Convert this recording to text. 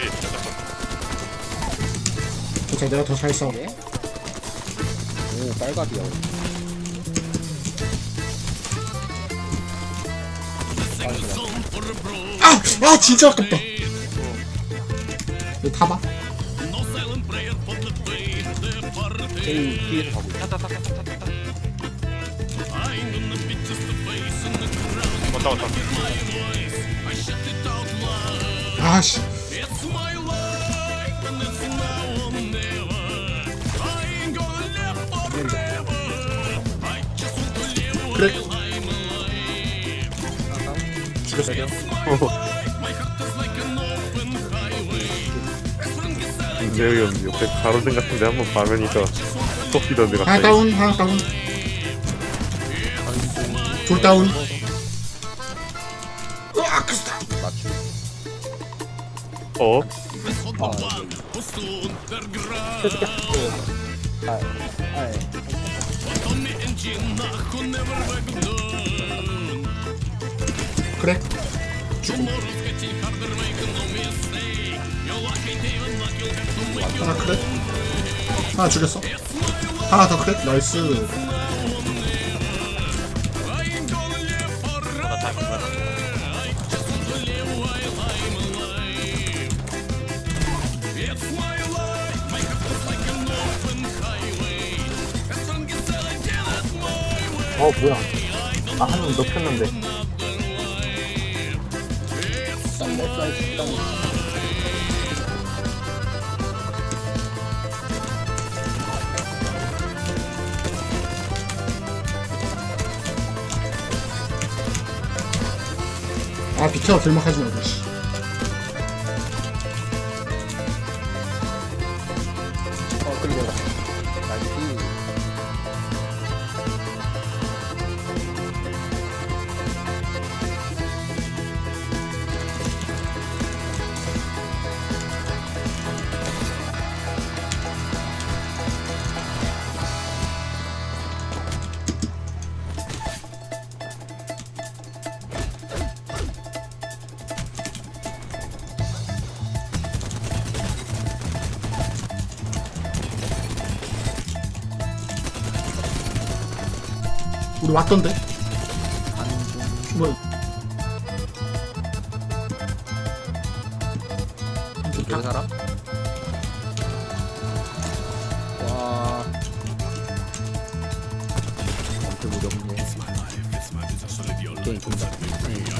뒤에 잠깐 괜찮아 내가 더 잘 싸워 예? 오 빨갑이야. 아! 아 진짜 아깝다. 이거 타봐. 제일 뒤에서 가고 있어. 타타타타타타 왔다 왔다. 아씨 그래? 죽였어 재혁이 형 옆에 가로등 같은데 한번 박으니까 속 뛰던데 하나 갑자기. 다운 하나 다운. 둘 다운. 으악 크스타 맞추 어? 아 아, 아, 예. 그래? 하나 그래? 하나 죽였어? 하나 더 그래? 나이스 어 뭐야. 아 한명 높였는데. 아 비켜. 길막하지 말고 씨. 우리 왔던데? 뭐. 여기 사람? 와. 엄청 게임 도망간다